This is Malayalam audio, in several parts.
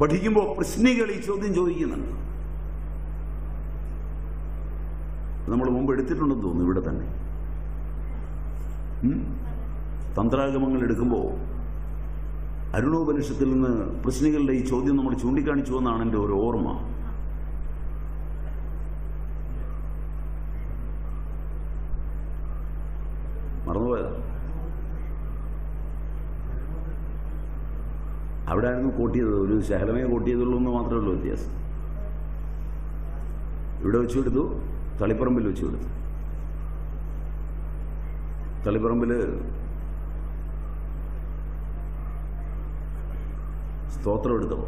പഠിക്കുമ്പോൾ പ്രശ്നികൾ ഈ ചോദ്യം ചോദിക്കുന്നുണ്ട്. നമ്മൾ മുമ്പ് എടുത്തിട്ടുണ്ടെന്ന് തോന്നുന്നു ഇവിടെ തന്നെ. തന്ത്രാഗമങ്ങൾ എടുക്കുമ്പോൾ അരുണോപനിഷത്തിൽ നിന്ന് പ്രശ്നികളുടെ ഈ ചോദ്യം നമ്മൾ ചൂണ്ടിക്കാണിച്ചു എന്നാണ് എന്റെ ഒരു ഓർമ്മ. മറന്നുപോയതാ. അവിടെ ആയിരുന്നു കൂട്ടിയത്. ഒരു ശകലമേ കൂട്ടിയതുള്ളൂ എന്ന് മാത്രമേ ഉള്ളൂ വ്യത്യാസം. ഇവിടെ വെച്ചു കൊടുത്തു തളിപ്പറമ്പിൽ വെച്ചു കൊടുത്തു. തളിപ്പറമ്പിൽ സ്തോത്രം എടുത്തോ?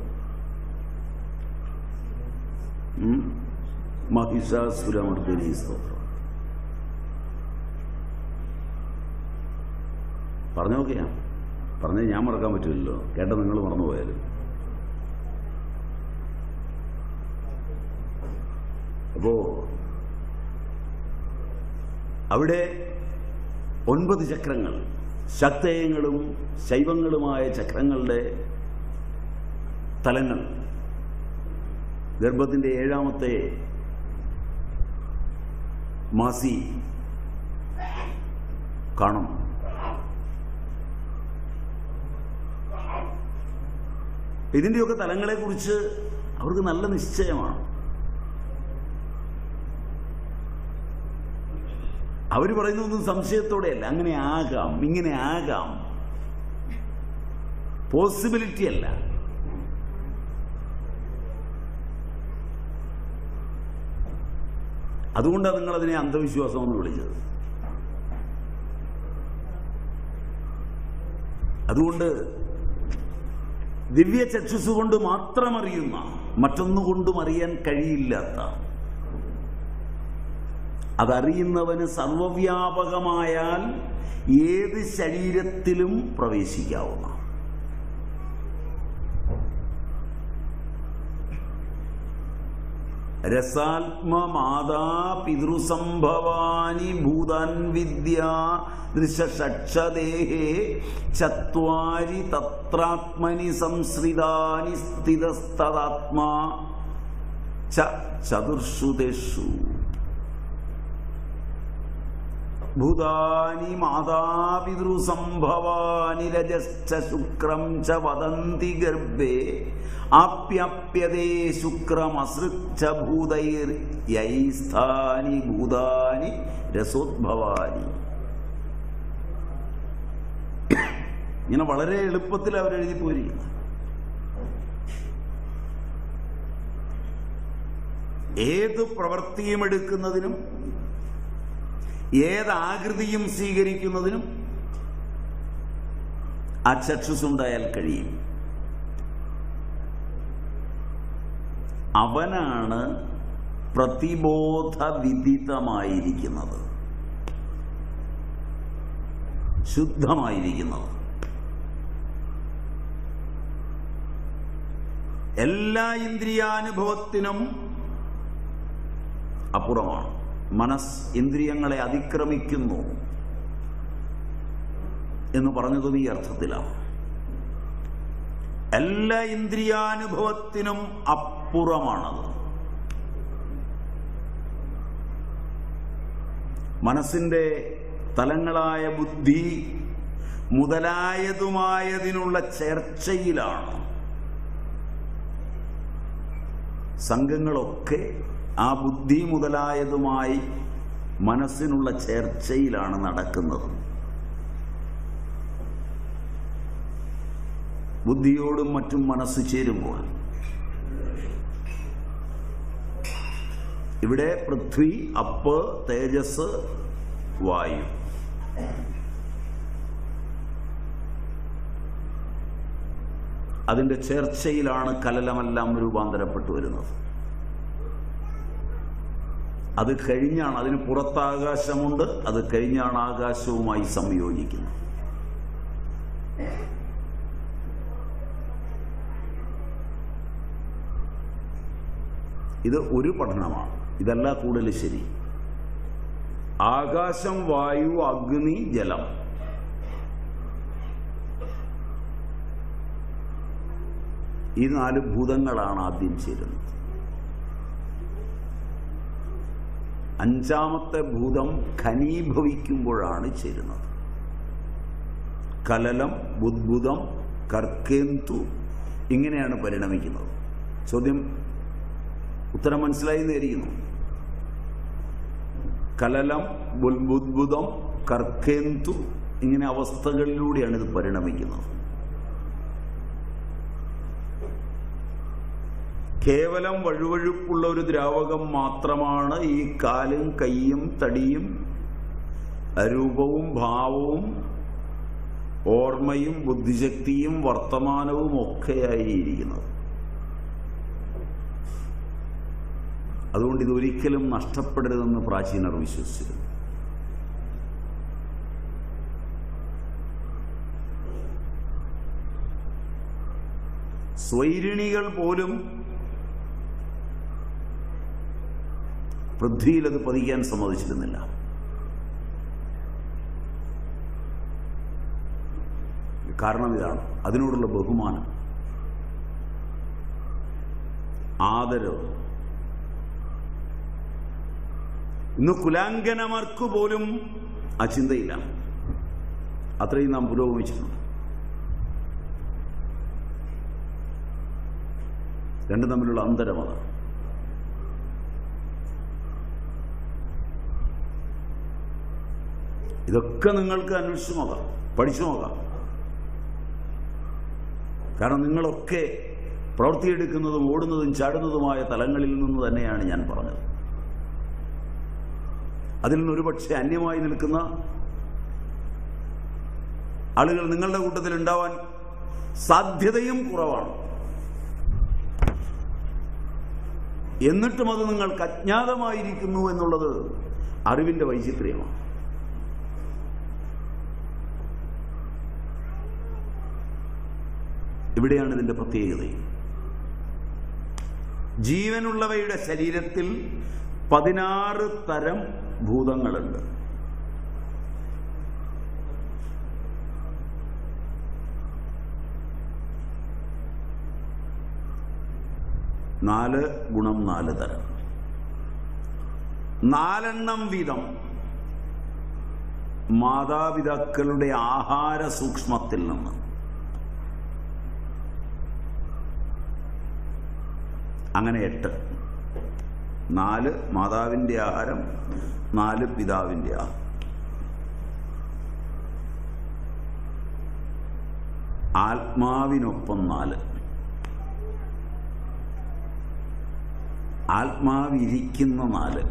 മഹിഷാസുരമർദ്ദിനി സ്തോത്രം. പറഞ്ഞു നോക്കിയാ? പറഞ്ഞത് ഞാൻ മറക്കാൻ പറ്റില്ലല്ലോ. കേട്ട നിങ്ങൾ മറന്നുപോയാലും. അപ്പോ അവിടെ ഒൻപത് ചക്രങ്ങൾ ശക്തയങ്ങളും ശൈവങ്ങളുമായ ചക്രങ്ങളുടെ തലങ്ങൾ. ഗർഭത്തിന്റെ ഏഴാമത്തെ മാസി കാണും. ഇതിന്റെയൊക്കെ തലങ്ങളെക്കുറിച്ച് അവർക്ക് നല്ല നിശ്ചയമാണ്. അവർ പറയുന്നതൊന്നും സംശയത്തോടെയല്ല. അങ്ങനെ ആകാം ഇങ്ങനെ ആകാം. പോസിബിലിറ്റി അല്ല. അതുകൊണ്ടാണ് നിങ്ങൾ അതിനെ അന്ധവിശ്വാസം എന്ന് വിളിച്ചത്. അതുകൊണ്ട് ദിവ്യ ചക്ഷുസ് കൊണ്ട് മാത്രം അറിയുന്ന മറ്റൊന്നുകൊണ്ടും അറിയാൻ കഴിയില്ലാത്ത അതറിയുന്നവന് സർവവ്യാപകമായാൽ ഏത് ശരീരത്തിലും പ്രവേശിക്കാവുന്ന രസാത്മമാതാ പിതൃസംഭവാനി ഭൂതാൻ വിദ്യ ദൃശക്ഷദേഹേ ചത്വാരി തത്രാത്മനി സംശ്രിതാനി സ്ഥിതസ്തദാത്മാ ച ചതുർഷുതേഷു ഭൂതാനി മാതാപിതൃസംഭവാനി രജശ്ച ശുക്രം ച വദന്തി ഗർഭേ ആപ്യാപ്യതേ ശുക്രമസൃക്ഷ ഭൂതൈർയൈസ്ഥാനി ഭൂതാനി രസോദ്ഭവാനി ഇങ്ങനെ വളരെ എളുപ്പത്തിൽ അവരെഴുതി പോയിരിക്കുന്നു ഏത് പ്രവൃത്തിയും എടുക്കുന്നതിനും ഏത് ആകൃതിയും സ്വീകരിക്കുന്നതിനും ആ ചക്ഷുസുണ്ടായാൽ കഴിയും. അവനാണ് പ്രതിബോധ വിദിതമായിരിക്കുന്നത് ശുദ്ധമായിരിക്കുന്നത്. എല്ലാ ഇന്ദ്രിയാനുഭവത്തിനും അപ്പുറമാണ്. മനസ് ഇന്ദ്രിയങ്ങളെ അതിക്രമിക്കുന്നു എന്ന് പറഞ്ഞതും ഈ അർത്ഥത്തിലാണ്. എല്ലാ ഇന്ദ്രിയാനുഭവത്തിനും അപ്പുറമാണത്. മനസ്സിന്റെ തലങ്ങളായ ബുദ്ധി മുതലായതുമായതിനുള്ള ചർച്ചയിലാണ്. സംഘങ്ങളൊക്കെ ആ ബുദ്ധി മുതലായതുമായി മനസ്സിനുള്ള ചേർച്ചയിലാണ് നടക്കുന്നത്. ബുദ്ധിയോടും മറ്റും മനസ്സ് ചേരുമ്പോൾ ഇവിടെ പൃഥ്വി അപ്പ് തേജസ് വായു. അതിന്റെ ചേർച്ചയിലാണ് കലലമെല്ലാം രൂപാന്തരപ്പെട്ടു വരുന്നത്. അത് കഴിഞ്ഞാണ് അതിന് പുറത്താകാശമുണ്ട് അത് കഴിഞ്ഞാണ് ആകാശവുമായി സംയോജിക്കുന്നത്. ഇത് ഒരു പഠനമാണ്. ഇതല്ല കൂടുതൽ ശരി. ആകാശം വായു അഗ്നി ജലം. ഈ നാല് ഭൂതങ്ങളാണ് ആദ്യം ചേരുന്നത്. അഞ്ചാമത്തെ ഭൂതം ഖനീഭവിക്കുമ്പോഴാണ് ചേരുന്നത്. കലലം ബുദ്ബുദം കർക്കേന്തു ഇങ്ങനെയാണ് പരിണമിക്കുന്നത്. ചോദ്യം ഉത്തരം മനസ്സിലായി നേരിക്കുന്നു കലലം ബുദ്ബുദം കർക്കേന്തു ഇങ്ങനെ അവസ്ഥകളിലൂടെയാണ് ഇത് പരിണമിക്കുന്നത്. കേവലം വഴുവഴുപ്പുള്ള ഒരു ദ്രാവകം മാത്രമാണ് ഈ കാലും കൈയും തടിയും രൂപവും ഭാവവും ഓർമ്മയും ബുദ്ധിശക്തിയും വർത്തമാനവും ഒക്കെയായിരിക്കുന്നത്. അതുകൊണ്ട് ഇതൊരിക്കലും നഷ്ടപ്പെടരുതെന്ന് പ്രാചീനർ വിശ്വസിച്ചിരുന്നു. സ്വൈരിണികൾ പോലും പൃഥ്വിയിൽ അത് പതിക്കാൻ സമ്മതിച്ചിരുന്നില്ല. കാരണം ഇതാണ്. അതിനോടുള്ള ബഹുമാനം. ആദരവ്. ഇന്ന് കുലാങ്കനമാർക്ക് പോലും ആ ചിന്തയില്ല. അത്രയും നാം പുരോഗമിച്ചിട്ടുണ്ട്. രണ്ടും തമ്മിലുള്ള അന്തരം ഇതൊക്കെ നിങ്ങൾക്ക് അന്വേഷിച്ചു നോക്കാം. പഠിച്ചു നോക്കാം. കാരണം നിങ്ങളൊക്കെ പ്രവൃത്തിയെടുക്കുന്നതും ഓടുന്നതും ചാടുന്നതുമായ തലങ്ങളിൽ നിന്ന് തന്നെയാണ് ഞാൻ പറഞ്ഞത്. അതിൽ നിന്ന് ഒരുപക്ഷെ അന്യമായി നിൽക്കുന്ന ആളുകൾ നിങ്ങളുടെ കൂട്ടത്തിൽ ഉണ്ടാവാൻ സാധ്യതയും കുറവാണ്. എന്നിട്ടും അത് നിങ്ങൾക്ക് അജ്ഞാതമായിരിക്കുന്നു എന്നുള്ളത് അറിവിന്റെ വൈചിത്ര്യമാണ്. ഇവിടെയാണ് ഇതിന്റെ പ്രത്യേകത. ജീവനുള്ളവയുടെ ശരീരത്തിൽ പതിനാറ് തരം ഭൂതങ്ങളുണ്ട്. നാല് ഗുണം നാല് തരം. നാലെണ്ണം വീതം മാതാപിതാക്കളുടെ ആഹാര സൂക്ഷ്മത്തിൽ നിന്ന്. അങ്ങനെ എട്ട്. നാല് മാതാവിന്റെ ആഹാരം നാല് പിതാവിന്റെ ആഹാരം. ആത്മാവിനൊപ്പം നാല്. ആത്മാവിരിക്കുന്ന നാല്.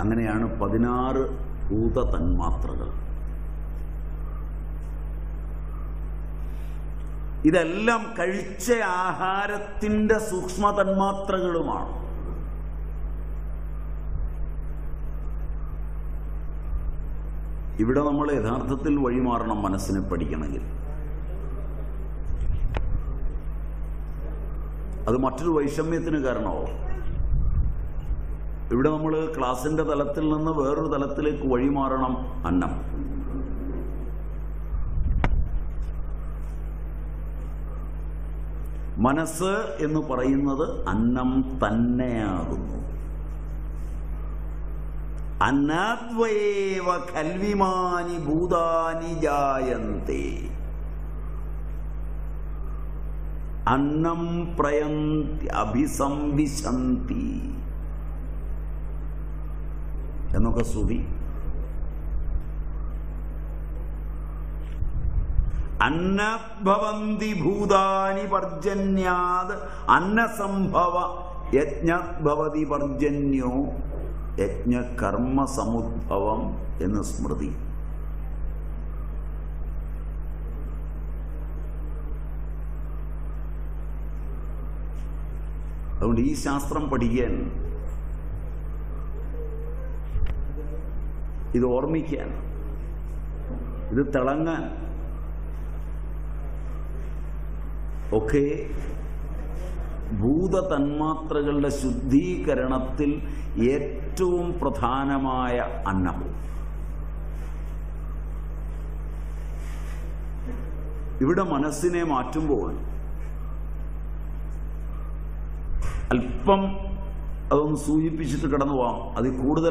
അങ്ങനെയാണ് പതിനാറ് ഭൂത തന്മാത്രകൾ ഇതെല്ലാം കഴിച്ച ആഹാരത്തിന്റെ സൂക്ഷ്മ തന്മാത്രകളുമാണ് ഇവിടെ നമ്മൾ യഥാർത്ഥത്തിൽ വഴിമാറണം മനസ്സിനെ പഠിക്കണമെങ്കിൽ. അത് മറ്റൊരു വൈഷമ്യത്തിന് കാരണമാവും. ഇവിടെ നമ്മൾ ക്ലാസിന്റെ തലത്തിൽ നിന്ന് വേറൊരു തലത്തിലേക്ക് വഴിമാറണം അന്നം. മനസ്സ് എന്ന് പറയുന്നത് അന്നം തന്നെയാകുന്നു. അന്നാദ്വയേവ കൽവിമാനി ഭൂതാനി ജായന്തേ. അന്നം പ്രയന്തി അഭിസംവിശന്തി. എന്നൊക്കെ ശ്രുതി അന്നഭവന്തി ഭൂതാനി പർജന്യാത് അന്നസംഭവ യജ്ഞഭവതി പർജന്യോ യജ്ഞകർമ്മ സമുദ്ഭവം എന്ന് സ്മൃതി. അതുകൊണ്ട് ഈ ശാസ്ത്രം പഠിക്കാൻ ഇത് ഓർമ്മിക്കാൻ ഇത് തിളങ്ങാൻ ഒക്കെ ഭൂതതന്മാത്രകളുടെ ശുദ്ധീകരണത്തിൽ ഏറ്റവും പ്രധാനമായ അന്നം. ഇവിടെ മനസ്സിനെ മാറ്റുമ്പോൾ അല്പം അതൊന്ന് സൂചിപ്പിച്ചിട്ട് കടന്നു പോവാം. അതിൽ കൂടുതൽ